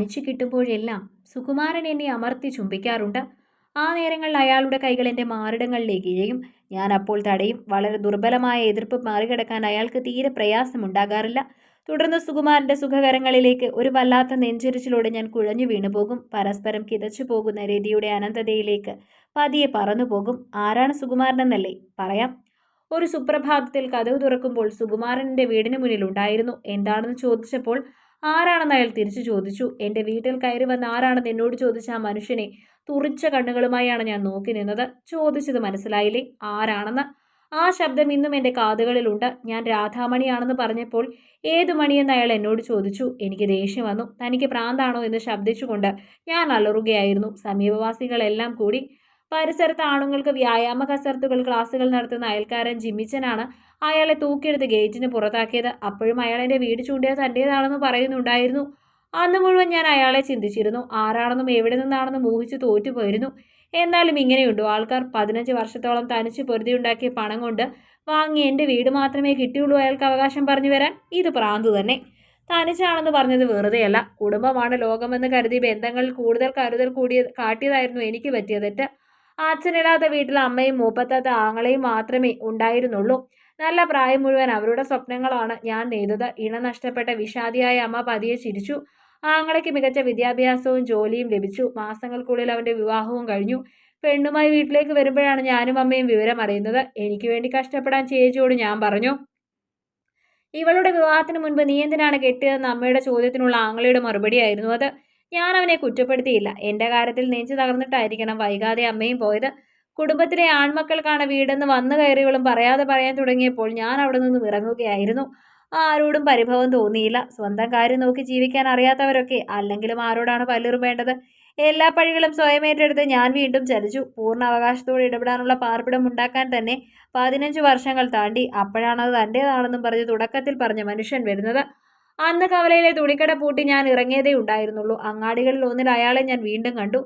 തനിച്ചു കിട്ടുമ്പോഴെല്ലാം സുകുമാരൻ എന്നെ അമർത്തി ചുംബിക്കാറുണ്ട്. ആ നേരങ്ങളിൽ അയാളുടെ കൈകൾ എന്റെ മാറിടങ്ങളിലേക്ക് ഇഴയും ഞാൻ അപ്പോൾ തടയും. വളരെ ദുർബലമായ എതിർപ്പ് മറികടക്കാൻ അയാൾക്ക് തീരെ പ്രയാസമുണ്ടാകാറില്ല. തുടർന്ന് സുകുമാരന്റെ സുഖകരങ്ങളിലേക്ക് ഒരു വല്ലാത്ത നെഞ്ചരിച്ചിലൂടെ ഞാൻ കുഴഞ്ഞു വീണുപോകും. പരസ്പരം കിതച്ചു പോകുന്ന രതിയുടെ അനന്തതയിലേക്ക് പതിയെ പറന്നുപോകും. ആരാണ് സുകുമാരനെന്നല്ലേ പറയാം. ഒരു സുപ്രഭാതത്തിൽ കഥവ് തുറക്കുമ്പോൾ സുകുമാരന്റെ വീടിന് മുന്നിൽ ഉണ്ടായിരുന്നു. എന്താണെന്ന് ചോദിച്ചപ്പോൾ ആരാണെന്ന് അയാൾ തിരിച്ചു ചോദിച്ചു. എന്റെ വീട്ടിൽ കയറി വന്ന ആരാണെന്ന് എന്നോട് ചോദിച്ച ആ മനുഷ്യനെ തുറിച്ച കണ്ണുകളുമായാണ് ഞാൻ നോക്കി നിന്നത്. ചോദിച്ചത് മനസ്സിലായില്ലേ? ആരാണെന്ന്? ആ ശബ്ദം ഇന്നും എന്റെ കാതുകളിലുണ്ട്. ഞാൻ രാധാമണിയാണെന്ന് പറഞ്ഞപ്പോൾ ഏതു മണിയെന്ന് അയാൾ എന്നോട് ചോദിച്ചു. എനിക്ക് ദേഷ്യം വന്നു. തനിക്ക് പ്രാന്താണോ എന്ന് ശബ്ദിച്ചുകൊണ്ട് ഞാൻ അലറുകയായിരുന്നു. സമീപവാസികളെല്ലാം കൂടി പരിസരത്ത് ആണുങ്ങൾക്ക് വ്യായാമ കസരത്തുകൾ ക്ലാസുകൾ നടത്തുന്ന അയൽക്കാരൻ ജിമ്മിച്ചനാണ് അയാളെ തൂക്കിയെടുത്ത് ഗേറ്റിന് പുറത്താക്കിയത്. അപ്പോഴും അയാൾ എന്റെ വീട് ചൂണ്ടിയത് തന്റേതാണെന്ന് പറയുന്നുണ്ടായിരുന്നു. അന്ന് മുഴുവൻ ഞാൻ അയാളെ ചിന്തിച്ചിരുന്നു. ആരാണെന്നും എവിടെ നിന്നാണെന്നും ഊഹിച്ച് തോറ്റുപോയിരുന്നു. എന്നാലും ഇങ്ങനെയുണ്ടോ. ആൾക്കാർ പതിനഞ്ച് വർഷത്തോളം തനിച്ച് പൊരുതിയുണ്ടാക്കിയ പണം കൊണ്ട് വാങ്ങി എന്റെ വീട് മാത്രമേ കിട്ടിയുള്ളൂ അയാൾക്ക് അവകാശം പറഞ്ഞു വരാൻ. ഇത് പ്രാന്ത് തന്നെ. തനിച്ചാണെന്ന് പറഞ്ഞത് വെറുതെയല്ല. കുടുംബമാണ് ലോകമെന്ന് കരുതി ബന്ധങ്ങളിൽ കൂടുതൽ കരുതൽ കൂടിയ കാട്ടിയതായിരുന്നു എനിക്ക് പറ്റിയ തെറ്റ്. അച്ഛനില്ലാത്ത വീട്ടിൽ അമ്മയും മൂപ്പത്താത്ത ആങ്ങളെയും മാത്രമേ ഉണ്ടായിരുന്നുള്ളൂ. നല്ല പ്രായം മുഴുവൻ അവരുടെ സ്വപ്നങ്ങളാണ് ഞാൻ നെയ്തത്. ഇണ നഷ്ടപ്പെട്ട വിഷാദിയായ അമ്മ പതിയെ ചിരിച്ചു. ആങ്ങളയ്ക്ക് മികച്ച വിദ്യാഭ്യാസവും ജോലിയും ലഭിച്ചു. മാസങ്ങൾക്കുള്ളിൽ അവന്റെ വിവാഹവും കഴിഞ്ഞു. പെണ്ണുമായി വീട്ടിലേക്ക് വരുമ്പോഴാണ് ഞാനും അമ്മയും വിവരം അറിയുന്നത്. എനിക്ക് വേണ്ടി കഷ്ടപ്പെടാൻ ചേച്ചിയോട് ഞാൻ പറഞ്ഞു. ഇവളുടെ വിവാഹത്തിന് മുൻപ് നീ എന്തിനാണ് കെട്ടിയതെന്ന് അമ്മയുടെ ചോദ്യത്തിനുള്ള ആങ്ങളയുടെ മറുപടിയായിരുന്നു അത്. ഞാൻ അവനെ കുറ്റപ്പെടുത്തിയില്ല. എന്റെ കാര്യത്തിൽ നെഞ്ചു തകർന്നിട്ടായിരിക്കണം വൈകാതെ അമ്മയും പോയത്. കുടുംബത്തിലെ ആൺമക്കൾക്കാണ് വീടെന്ന് വന്നു കയറിയവളും പറയാതെ പറയാൻ തുടങ്ങിയപ്പോൾ ഞാൻ അവിടെ നിന്ന് ഇറങ്ങുകയായിരുന്നു. ആരോടും പരിഭവം തോന്നിയില്ല. സ്വന്തം കാര്യം നോക്കി ജീവിക്കാൻ അറിയാത്തവരൊക്കെ അല്ലെങ്കിലും ആരോടാണ് പല്ലുറുമേണ്ടത് എല്ലാ പഴികളും സ്വയം ഏറ്റെടുത്ത് ഞാൻ വീണ്ടും ചലിച്ചു. പൂർണ അവകാശത്തോടെ ഇടപെടാനുള്ള പാർപ്പിടം ഉണ്ടാക്കാൻ തന്നെ പതിനഞ്ച് വർഷങ്ങൾ താണ്ടി. അപ്പോഴാണത് തന്റേതാണെന്നും പറഞ്ഞ് തുടക്കത്തിൽ പറഞ്ഞ മനുഷ്യൻ വരുന്നത്. അന്ന് കവലയിലെ തുണിക്കട പൂട്ടി ഞാൻ ഇറങ്ങിയതേ ഉണ്ടായിരുന്നുള്ളൂ. അങ്ങാടികളിൽ ഒന്നിൽ അയാളെ ഞാൻ വീണ്ടും കണ്ടു.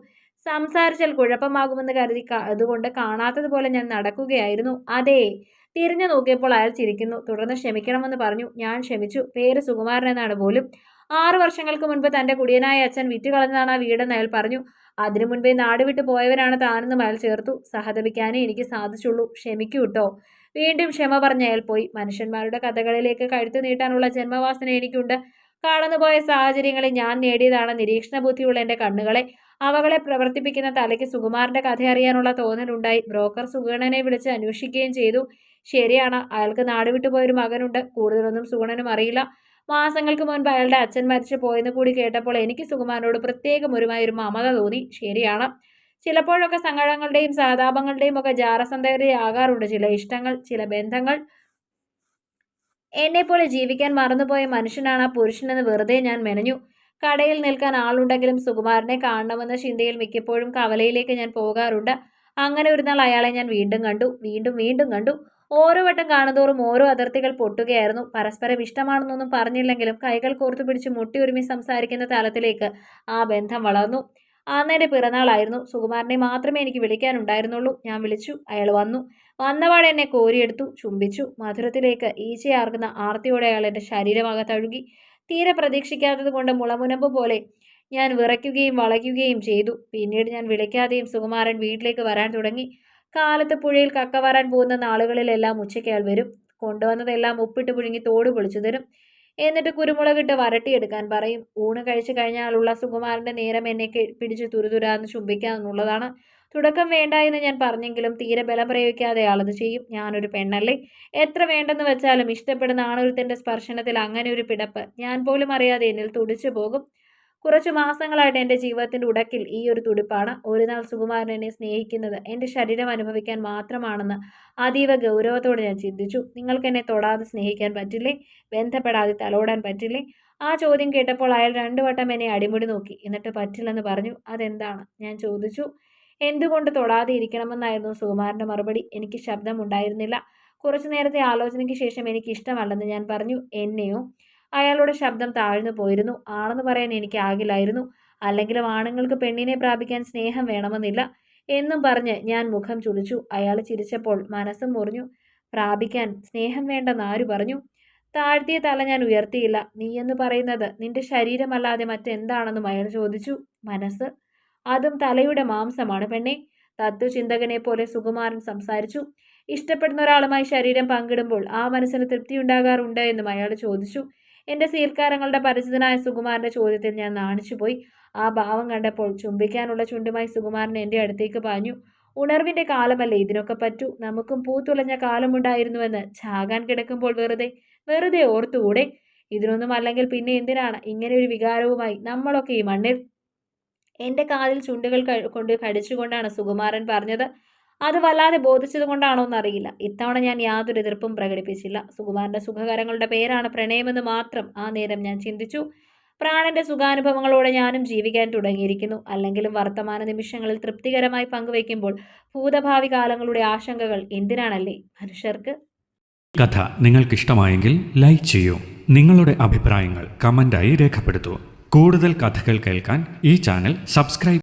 സംസാരിച്ചാൽ കുഴപ്പമാകുമെന്ന് കരുതി അതുകൊണ്ട് കാണാത്തതുപോലെ ഞാൻ നടക്കുകയായിരുന്നു. അതേ തിരിഞ്ഞു നോക്കിയപ്പോൾ അയാൾ ചിരിക്കുന്നു. തുടർന്ന് ക്ഷമിക്കണമെന്ന് പറഞ്ഞു. ഞാൻ ക്ഷമിച്ചു. പേര് സുകുമാരൻ എന്നാണ് പോലും. ആറു വർഷങ്ങൾക്ക് മുൻപ് തന്റെ കുടിയനായ അച്ഛൻ വിറ്റുകളഞ്ഞതാണ് ആ വീടെന്ന് അയാൾ പറഞ്ഞു. അതിനു മുൻപേ നാട് വിട്ടു പോയവരാണ് താനെന്നും അയാൾ ചേർത്തു. സഹതപിക്കാനേ എനിക്ക് സാധിച്ചുള്ളൂ. ക്ഷമിക്കൂ കേട്ടോ വീണ്ടും ക്ഷമ പറഞ്ഞ അയാൾ പോയി. മനുഷ്യന്മാരുടെ കഥകളിലേക്ക് കഴുത്തു നീട്ടാനുള്ള ജന്മവാസന എനിക്കുണ്ട്. കടന്നുപോയ സാഹചര്യങ്ങളിൽ ഞാൻ നേടിയതാണ് നിരീക്ഷണ ബുദ്ധിയുള്ള എന്റെ കണ്ണുകളെ. അവകളെ പ്രവർത്തിപ്പിക്കുന്ന തലയ്ക്ക് സുകുമാറിന്റെ കഥ അറിയാനുള്ള തോന്നലുണ്ടായി. ബ്രോക്കർ സുഗണനെ വിളിച്ച് അന്വേഷിക്കുകയും ചെയ്തു. ശരിയാണ് അയാൾക്ക് നാട് വിട്ടുപോയൊരു മകനുണ്ട്. കൂടുതലൊന്നും സുഗണനും അറിയില്ല. മാസങ്ങൾക്ക് മുൻപ് അയാളുടെ അച്ഛൻ മരിച്ചു പോയെന്ന് കൂടി കേട്ടപ്പോൾ എനിക്ക് സുകുമാരനോട് പ്രത്യേകം ഒരുമായൊരു മമത തോന്നി. ശരിയാണ്. ചിലപ്പോഴൊക്കെ സങ്കടങ്ങളുടെയും സഹതാപങ്ങളുടെയും ഒക്കെ ജാരസന്ധേരയാകാറുണ്ട് ചില ഇഷ്ടങ്ങൾ ചില ബന്ധങ്ങൾ. എന്നെപ്പോലെ ജീവിക്കാൻ മറന്നുപോയ മനുഷ്യനാണ് ആ പുരുഷനെന്ന് വെറുതെ ഞാൻ മെനഞ്ഞു. കടയിൽ നിൽക്കാൻ ആളുണ്ടെങ്കിലും സുകുമാരനെ കാണണമെന്ന ചിന്തയിൽ മിക്കപ്പോഴും കവലയിലേക്ക് ഞാൻ പോകാറുണ്ട്. അങ്ങനെ ഒരു നാൾ അയാളെ ഞാൻ വീണ്ടും കണ്ടു. വീണ്ടും വീണ്ടും കണ്ടു. ഓരോ വട്ടം കാണുന്തോറും ഓരോ അതിർത്തികൾ പൊട്ടുകയായിരുന്നു. പരസ്പരം ഇഷ്ടമാണെന്നൊന്നും പറഞ്ഞില്ലെങ്കിലും കൈകൾ കോർത്തു പിടിച്ച് മുട്ടി ഒരുമി സംസാരിക്കുന്ന തലത്തിലേക്ക് ആ ബന്ധം വളർന്നു. അന്നെന്റെ പിറന്നാളായിരുന്നു. സുകുമാരനെ മാത്രമേ എനിക്ക് വിളിക്കാനുണ്ടായിരുന്നുള്ളൂ. ഞാൻ വിളിച്ചു. അയാൾ വന്നു. വന്നപാടെ എന്നെ കോരിയെടുത്തു ചുംബിച്ചു. മധുരത്തിലേക്ക് ഈച്ചയാർക്കുന്ന ആർത്തിയോടെ അയാൾ എന്റെ ശരീരമാകത്തഴുകി തീരെ പ്രതീക്ഷിക്കാത്തത് കൊണ്ട് മുളമുനമ്പ് പോലെ ഞാൻ വിറയ്ക്കുകയും വളയ്ക്കുകയും ചെയ്തു. പിന്നീട് ഞാൻ വിളിക്കാതെയും സുകുമാരൻ വീട്ടിലേക്ക് വരാൻ തുടങ്ങി. കാലത്ത് പുഴയിൽ കക്ക വരാൻ പോകുന്ന നാളുകളിലെല്ലാം ഉച്ചയ്ക്ക് അയാൾ വരും. കൊണ്ടുവന്നതെല്ലാം ഉപ്പിട്ട് പുഴുങ്ങി തോട് പൊളിച്ചു തരും. എന്നിട്ട് കുരുമുളകിട്ട് വരട്ടിയെടുക്കാൻ പറയും. ഊണ് കഴിച്ചു കഴിഞ്ഞാലുള്ള സുകുമാരന്റെ നേരം എന്നെ പിടിച്ച് തുരുതുരാന്ന് ചുംബിക്കാമെന്നുള്ളതാണ് തുടക്കം വേണ്ട എന്ന് ഞാൻ പറഞ്ഞെങ്കിലും തീരെ ബലം പ്രയോഗിക്കാതെ ആളത് ചെയ്യും. ഞാനൊരു പെണ്ണല്ലേ? എത്ര വേണ്ടെന്ന് വെച്ചാലും ഇഷ്ടപ്പെടുന്ന ആണൊരുത്തന്റെ സ്പർശനത്തിൽ അങ്ങനെ ഒരു പിടപ്പ്. ഞാൻ പോലും അറിയാതെ എന്നിൽ തുടിച്ചു പോകും. കുറച്ചു മാസങ്ങളായിട്ട് എന്റെ ജീവിതത്തിന്റെ ഉടക്കിൽ ഈ ഒരു തുടിപ്പാണ്. ഒരു നാൾ സുകുമാരൻ എന്നെ സ്നേഹിക്കുന്നത് എന്റെ ശരീരം അനുഭവിക്കാൻ മാത്രമാണെന്ന് അതീവ ഗൗരവത്തോടെ ഞാൻ ചിന്തിച്ചു. നിങ്ങൾക്ക് എന്നെ തൊടാതെ സ്നേഹിക്കാൻ പറ്റില്ലേ? ബന്ധപ്പെടാതെ തലോടാൻ പറ്റില്ലേ? ആ ചോദ്യം കേട്ടപ്പോൾ അയാൾ രണ്ടു വട്ടം എന്നെ അടിമുടി നോക്കി. എന്നിട്ട് പറ്റില്ലെന്ന് പറഞ്ഞു. അതെന്താണ്? ഞാൻ ചോദിച്ചു. എന്തുകൊണ്ട് തൊടാതെ ഇരിക്കണമെന്നായിരുന്നു സുകുമാരന്റെ മറുപടി. എനിക്ക് ശബ്ദമുണ്ടായിരുന്നില്ല കുറച്ചു നേരത്തെ ആലോചനയ്ക്ക് ശേഷം എനിക്ക് ഇഷ്ടമല്ലെന്ന് ഞാൻ പറഞ്ഞു. എന്നെയോ അയാളുടെ ശബ്ദം താഴ്ന്നു പോയിരുന്നു. ആണെന്ന് പറയാൻ എനിക്ക് എനിക്കാകില്ലായിരുന്നു അല്ലെങ്കിലും ആണുങ്ങൾക്ക് പെണ്ണിനെ പ്രാപിക്കാൻ സ്നേഹം വേണമെന്നില്ല എന്നും പറഞ്ഞ് ഞാൻ മുഖം ചുളിച്ചു. അയാൾ ചിരിച്ചപ്പോൾ മനസ്സും മുറിഞ്ഞു. പ്രാപിക്കാൻ സ്നേഹം വേണ്ടെന്ന് പറഞ്ഞു? താഴ്ത്തിയ തല ഞാൻ ഉയർത്തിയില്ല. നീ എന്ന് പറയുന്നത് നിന്റെ ശരീരമല്ലാതെ മറ്റെന്താണെന്നും അയാൾ ചോദിച്ചു. മനസ്സ്? അതും തലയുടെ മാംസമാണ് പെണ്ണെ. തത്വചിന്തകനെ പോലെ സുകുമാരൻ സംസാരിച്ചു. ഇഷ്ടപ്പെടുന്ന ഒരാളുമായി ശരീരം പങ്കിടുമ്പോൾ ആ മനസ്സിന് തൃപ്തിയുണ്ടാകാറുണ്ട് എന്നും അയാൾ ചോദിച്ചു. എന്റെ സീൽക്കാരങ്ങളുടെ പരിചിതനായ സുകുമാരന്റെ ചോദ്യത്തിൽ ഞാൻ നാണിച്ചുപോയി. ആ ഭാവം കണ്ടപ്പോൾ ചുംബിക്കാനുള്ള ചുണ്ടുമായി സുകുമാരൻ എന്റെ അടുത്തേക്ക് പാഞ്ഞു. ഉണർവിന്റെ കാലമല്ലേ ഇതിനൊക്കെ പറ്റൂ? നമുക്കും പൂത്തുളഞ്ഞ കാലമുണ്ടായിരുന്നുവെന്ന് ചാകാൻ കിടക്കുമ്പോൾ വെറുതെ വെറുതെ ഓർത്തുകൂടെ? ഇതിനൊന്നും അല്ലെങ്കിൽ പിന്നെ എന്തിനാണ് ഇങ്ങനെ ഒരു വികാരവുമായി നമ്മളൊക്കെ ഈ മണ്ണിൽ? എന്റെ കാതിൽ ചുണ്ടുകൾ കൊണ്ട് കടിച്ചുകൊണ്ടാണ് സുകുമാരൻ പറഞ്ഞത്. അത് വല്ലാതെ ബോധിച്ചത് കൊണ്ടാണോ എന്നറിയില്ല. ഇത്തവണ ഞാൻ യാതൊരു എതിർപ്പും പ്രകടിപ്പിച്ചില്ല. സുകുമാരന്റെ സുഖകരങ്ങളുടെ പേരാണ് പ്രണയമെന്ന് മാത്രം ആ നേരം ഞാൻ ചിന്തിച്ചു. പ്രാണന്റെ സുഖാനുഭവങ്ങളോടെ ഞാനും ജീവിക്കാൻ തുടങ്ങിയിരിക്കുന്നു. അല്ലെങ്കിലും വർത്തമാന നിമിഷങ്ങളിൽ തൃപ്തികരമായി പങ്കുവയ്ക്കുമ്പോൾ ഭൂതഭാവി കാലങ്ങളുടെ ആശങ്കകൾ എന്തിനാണല്ലേ മനുഷ്യർക്ക്? കഥ നിങ്ങൾക്കിഷ്ടമായെങ്കിൽ ലൈക്ക് ചെയ്യൂ. നിങ്ങളുടെ അഭിപ്രായങ്ങൾ കമന്റായി രേഖപ്പെടുത്തൂ. കൂടുതൽ കഥകൾ കേൾക്കാൻ ഈ ചാനൽ സബ്സ്ക്രൈബ്